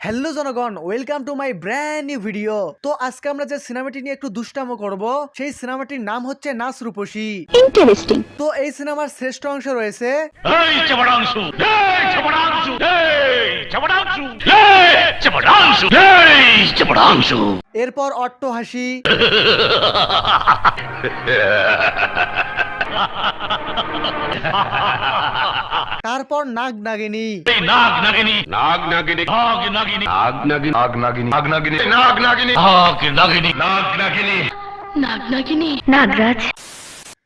Hello জনগণ welcome to my brand new video তো আজকে আমরা যে সিনেমাটি নিয়ে একটু দুষ্টামো করব সেই সিনেমাটির নাম হচ্ছে নাচ রূপসী। ইন্টারেস্টিং তো এই সিনেমার শ্রেষ্ঠ অংশ রয়েছে এরপর অট্ট হাসি তারপর নাগ নাগিনী। এই নাগ নাগিনী। নাগ নাগিনী। নাগ নাগিনী। নাগ নাগিনী। নাগ নাগিনী। নাগ নাগিনী। নাগ নাগিনী। নাগ নাগিনী। নাগ নাগিনী। নাগরাজ।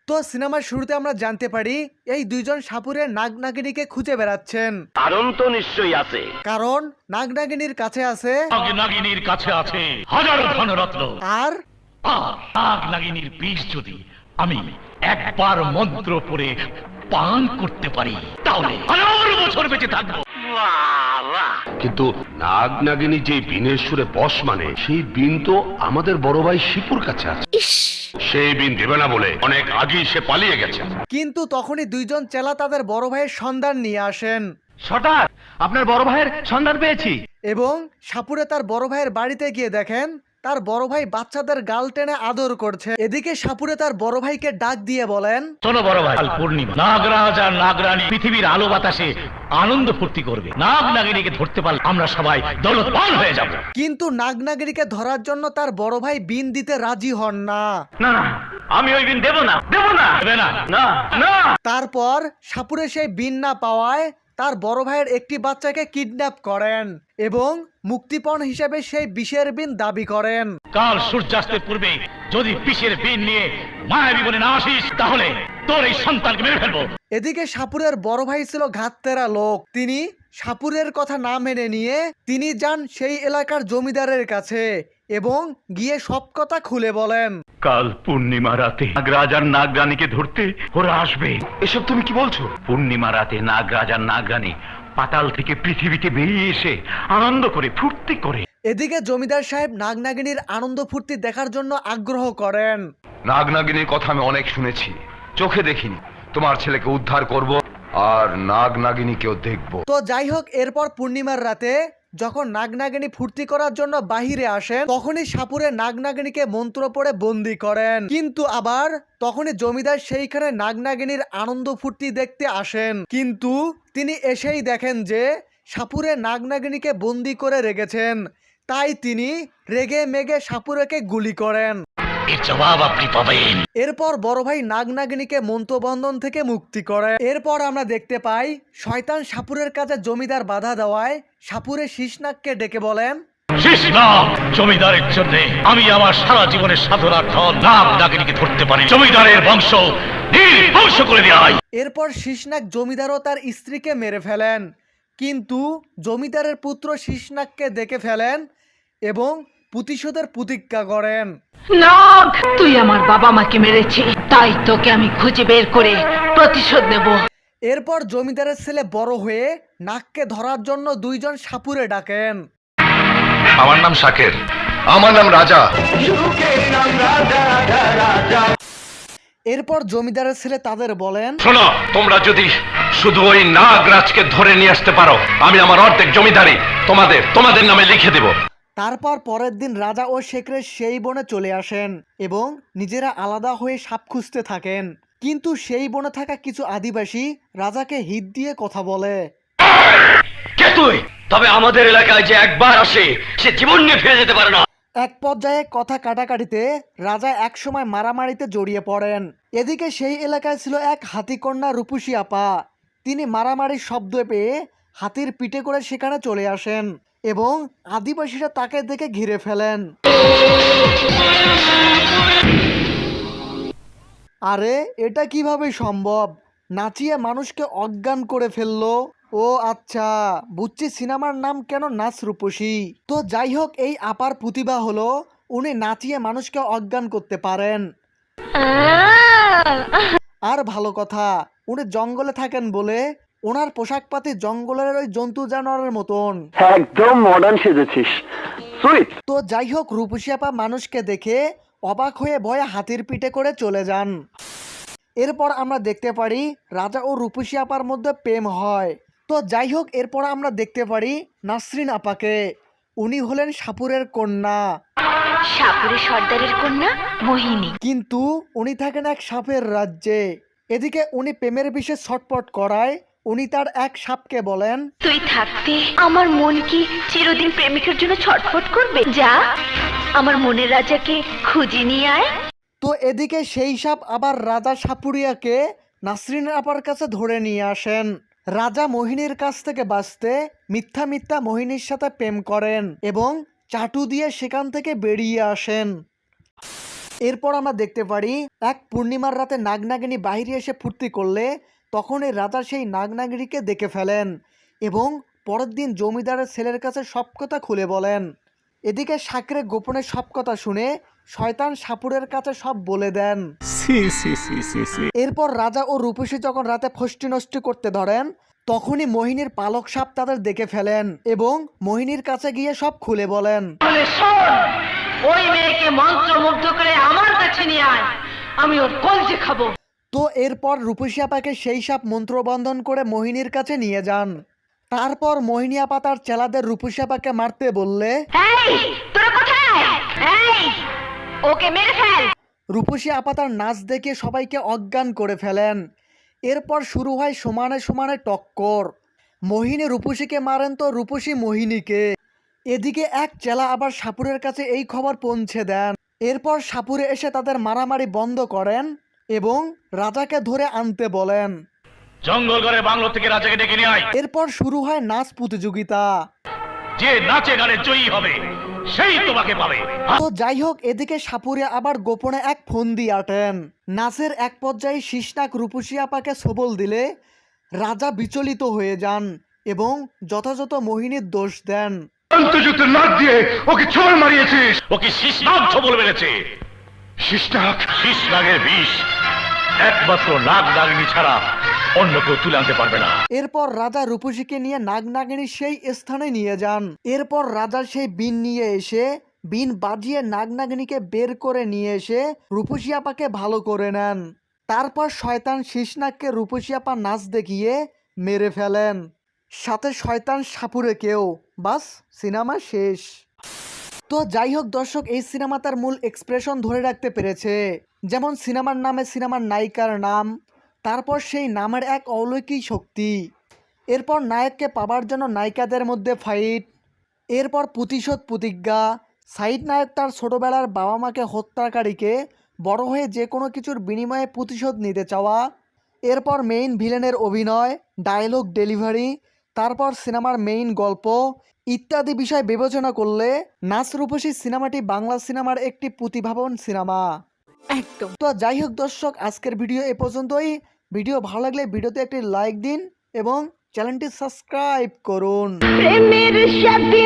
তো সিনেমার শুরুতে আমরা জানতে পারি এই দুইজন সাপুরে নাগ নাগিনীকে খুঁজে বেড়াচ্ছেন। কারণ তো নিশ্চয়ই আছে। কারণ নাগ নাগিনীর কাছে আছে নাগ নাগিনীর কাছে আছে হাজার ধনরত্ন। আর আর নাগ বিষ যদি আমি একবার মন্ত্র পড়ে পান করতে পারি তাহলে হাজার বছর বেঁচে থাকব। কিন্তু নাগ নাগিনী যে বিনের সুরে বস মানে সেই বিন তো আমাদের বড় ভাই শিপুর কাছে আছে। সেই বিন দেবে না বলে অনেক আগেই সে পালিয়ে গেছে। কিন্তু তখনই দুইজন চেলা তাদের বড় ভাইয়ের সন্ধান নিয়ে আসেন। সর্দার আপনার বড় ভাইয়ের সন্ধান পেয়েছি। এবং সাপুরে তার বড় ভাইয়ের বাড়িতে গিয়ে দেখেন তার বড় ভাই বাচ্চাদের গাল টেনে আদর করছে। এদিকে সাপুরে তার বড় ভাইকে ডাক দিয়ে বলেন শোনো বড় ভাই পূর্ণিমা। নাগরাজ আর নাগরানী পৃথিবীর আলো বাতাসে আনন্দ ফুর্তি করবে। নাগ নাগিনীকে ধরতে পারলে আমরা সবাই দৌলতপাল হয়ে যাব। কিন্তু নাগনাগিরিকে ধরার জন্য তার বড় ভাই বিন দিতে রাজি হন না। না আমি ওই দিন দেব না দেব না দেবে না না না। তারপর সাপুরে সেই বিন না পাওয়ায় তার বড় ভাইয়ের একটি বাচ্চাকে কিডন্যাপ করেন এবং মুক্তিপণ হিসেবে সেই বিষের বিন দাবি করেন। কাল সূর্যাস্তের পূর্বে যদি পিসের বিন নিয়ে মায়াবী বনে না আসিস তাহলে তোর এই সন্তানকে মেরে ফেলব। এদিকে সাপুরের বড় ভাই ছিল ঘাততেরা লোক। তিনি সাপুরের কথা না মেনে নিয়ে তিনি যান সেই এলাকার জমিদারের কাছে। এবং গিয়ে সব কথা খুলে বলেন। কাল পূর্ণিমা রাতে নাগরাজ আর নাগরানীকে ধরতে ওরা আসবে। এসব তুমি কি বলছো? পূর্ণিমা রাতে নাগরাজ আর নাগরানী পাতাল থেকে পৃথিবীতে বেরিয়ে এসে আনন্দ করে ফুর্তি করে। এদিকে জমিদার সাহেব নাগনাগিনীর আনন্দ ফুর্তি দেখার জন্য আগ্রহ করেন। নাগ নাগিনীর কথা আমি অনেক শুনেছি। চোখে দেখিনি। তোমার ছেলেকে উদ্ধার করব আর নাগ নাগিনীকেও দেখব। তো যাই হোক এরপর পূর্ণিমার রাতে যখন নাগনাগিনী ফুর্তি করার জন্য বাহিরে আসেন, তখনই সাপুরে নাগনাগিনীকে মন্ত্র পড়ে বন্দি করেন। কিন্তু আবার তখনই জমিদার সেইখানে নাগনাগিনীর আনন্দ ফুর্তি দেখতে আসেন। কিন্তু তিনি এসেই দেখেন যে সাপুরে নাগনাগিনীকে বন্দি করে রেখেছেন। তাই তিনি রেগে মেগে সাপুরেকে গুলি করেন। এর জবাব আপনি পাবেন। এরপর বড় ভাই নাগনাগিনীকে মন্ত্রবন্ধন থেকে মুক্তি করে এরপর আমরা দেখতে পাই শয়তান সাপুরের কাছে জমিদার বাধা দেওয়ায় সাপুরে শীষনাগকে ডেকে বলেন জমিদারের জন্য আমি আমার সারা জীবনের সাধনার ধন নাম ধরতে পারি। জমিদারের বংশ নির্বংশ করে দেয় এরপর শীষনাগ জমিদারও তার স্ত্রীকে মেরে ফেলেন। কিন্তু জমিদারের পুত্র শীষনাগকে দেখে ফেলেন এবং প্রতিশোধের প্রতিজ্ঞা করেন। নাগ তুই আমার বাবা মাকে মেরেছিস তাই তোকে আমি খুঁজে বের করে প্রতিশোধ নেব। এরপর জমিদারের ছেলে বড় হয়ে নাককে ধরার জন্য দুইজন সাপুরে ডাকেন। আমার নাম শাকের আমার নাম রাজা। এরপর জমিদারের ছেলে তাদের বলেন শোনো তোমরা যদি শুধু ওই নাগরাজকে ধরে নিয়ে আসতে পারো আমি আমার অর্ধেক জমিদারি তোমাদের তোমাদের নামে লিখে দেব। তারপর পরের দিন রাজা ও শেখরে সেই বনে চলে আসেন এবং নিজেরা আলাদা হয়ে সাপ খুঁজতে থাকেন। কিন্তু সেই বনে থাকা কিছু আদিবাসী রাজাকে হিত দিয়ে কথা বলে। কে তুই? তবে আমাদের এলাকায় যে একবার আসে সে জীবন নিয়ে ফিরে যেতে পারে না। এক পর্যায়ে কথা কাটাকাটিতে রাজা একসময় মারামারিতে জড়িয়ে পড়েন। এদিকে সেই এলাকায় ছিল এক হাতিকন্যা রূপসী আপা। তিনি মারামারির শব্দ পেয়ে হাতির পিঠে করে সেখানে চলে আসেন। এবং আদিবাসীরা তাকে দেখে ঘিরে ফেলেন। আরে এটা কীভাবে সম্ভব? নাচিয়ে মানুষকে অজ্ঞান করে ফেলল? ও আচ্ছা বুঝছি সিনেমার নাম কেন নাচ রূপসী? তো যাই হোক এই আপার প্রতিভা হলো উনি নাচিয়ে মানুষকে অজ্ঞান করতে পারেন। আর ভালো কথা উনি জঙ্গলে থাকেন বলে ওনার পোশাক পাতি জঙ্গলের ওই জন্তু জানোয়ারের মতন। একদম মডার্ন সেজেছিস। সুইট তো যাই হোক রূপসী আপা মানুষকে দেখে অবাক হয়ে ভয়ে হাতির পিঠে করে চলে যান। এরপর আমরা দেখতে পারি রাজা ও রূপসী আপার মধ্যে প্রেম হয়। তো যাই হোক এরপর আমরা দেখতে পারি নাসরিন আপাকে। উনি হলেন সাপুরের কন্যা। সাপুরে সর্দারের কন্যা মোহিনী। কিন্তু উনি থাকেন এক সাপের রাজ্যে। এদিকে উনি প্রেমের বিষয়ে ছটপট করায় উনি তার এক সাপকে বলেন তুই থাকতে আমার মন কি চিরদিন প্রেমিকের জন্য ছটফট করবে? যা আমার মনের রাজাকে খুঁজে নিয়ে আয়। তো এদিকে সেই সাপ আবার রাজা সাপুরিয়াকে নাসরিন আপার কাছে ধরে নিয়ে আসেন। রাজা মোহিনীর কাছ থেকে বাঁচতে মিথ্যা মিথ্যা মোহিনীর সাথে প্রেম করেন এবং চাটু দিয়ে সেখান থেকে বেরিয়ে আসেন। এরপর আমরা দেখতে পারি এক পূর্ণিমার রাতে নাগনাগিনী বাইরে এসে ফুর্তি করলে তখন এই রাজা সেই নাগনাগিনীকে দেখে ফেলেন এবং পরের দিন জমিদারের ছেলের কাছে সব কথা খুলে বলেন। এদিকে সাকরে গোপনে সব কথা শুনে শয়তান সাপুরের কাছে সব বলে দেন। এরপর রাজা ও রূপসী যখন রাতে ফষ্টি নষ্টি করতে ধরেন তখনই মোহিনীর পালক সাপ তাদের দেখে ফেলেন এবং মোহিনীর কাছে গিয়ে সব খুলে বলেন। ওই মেয়েকে মন্ত্রমুগ্ধ করে আমার কাছে নিয়ে আয় আমি ওর কলজে খাব। তো এরপর রূপসী আপাকে সেই সাপ মন্ত্রবন্ধন করে মোহিনীর কাছে নিয়ে যান। তারপর মোহিনী আপা তার চেলাদের রূপসী আপাকে মারতে বললে ওকে মেরে ফেল! রূপসী আপা তার নাচ দেখে সবাইকে অজ্ঞান করে ফেলেন। এরপর শুরু হয় সমানে সমানে টক্কর। মোহিনী রূপসীকে মারেন তো রূপসী মোহিনীকে। এদিকে এক চেলা আবার সাপুরের কাছে এই খবর পৌঁছে দেন। এরপর সাপুরে এসে তাদের মারামারি বন্ধ করেন। এবং রাজাকে ধরে আনতে বলেন। জঙ্গল ঘরে বাংলো থেকে রাজাকে ডেকে নিয়ে আয়। এরপর শুরু হয় নাচ প্রতিযোগিতা। যে নাচে গানে জয়ী হবে সেই তোমাকে পাবে। তো যাই হোক এদিকে সাপুরে আবার গোপনে এক ফন্দি আটেন। নাচের এক পর্যায়ে শীষনাক রূপসী আপাকে সবল দিলে রাজা বিচলিত হয়ে যান এবং যথাযথ মোহিনীর দোষ দেন। অন্তযুক্ত নাক দিয়ে ওকে ছোঁড় মারিয়েছিস। ওকে শিশনাগ ছবল মেরেছে। শিষ্টাক শিশনাগের বিষ। একমাত্র নাগ নাগিনী ছাড়া অন্য কেউ তুলে আনতে পারবে না। এরপর রাজা রূপসীকে নিয়ে নাগনাগিনী সেই স্থানে নিয়ে যান। এরপর রাজা সেই বিন নিয়ে এসে, বিন বাজিয়ে নাগনাগিনীকে বের করে নিয়ে এসে রূপসী আপাকে ভালো করে নেন। তারপর শয়তান শীষনাগকে রূপসী আপা নাচ দেখিয়ে মেরে ফেলেন। সাথে শয়তান সাপুরে কেউ। বাস, সিনেমা শেষ। তো যাই হোক দর্শক, এই সিনেমা তার মূল এক্সপ্রেশন ধরে রাখতে পেরেছে। যেমন সিনেমার নামে সিনেমার নায়িকার নাম, তারপর সেই নামের এক অলৌকিক শক্তি। এরপর নায়ককে পাবার জন্য নায়িকাদের মধ্যে ফাইট এরপর প্রতিশোধ প্রতিজ্ঞা। সাইড নায়ক তার ছোটোবেলার বাবা মাকে হত্যাকারীকে বড় হয়ে যে কোনো কিছুর বিনিময়ে প্রতিশোধ নিতে চাওয়া। এরপর মেইন ভিলেনের অভিনয় ডায়লগ ডেলিভারি তারপর সিনেমার মেইন গল্প ইত্যাদি বিষয় বিবেচনা করলে নাসরূপসী সিনেমাটি বাংলা সিনেমার একটি প্রতিভাবন সিনেমা। একদম। তো যাই হোক দর্শক আজকের ভিডিও এ পর্যন্তই। ভিডিও ভালো লাগলে ভিডিওতে একটি লাইক দিন এবং চ্যানেলটি সাবস্ক্রাইব করুন। সাথে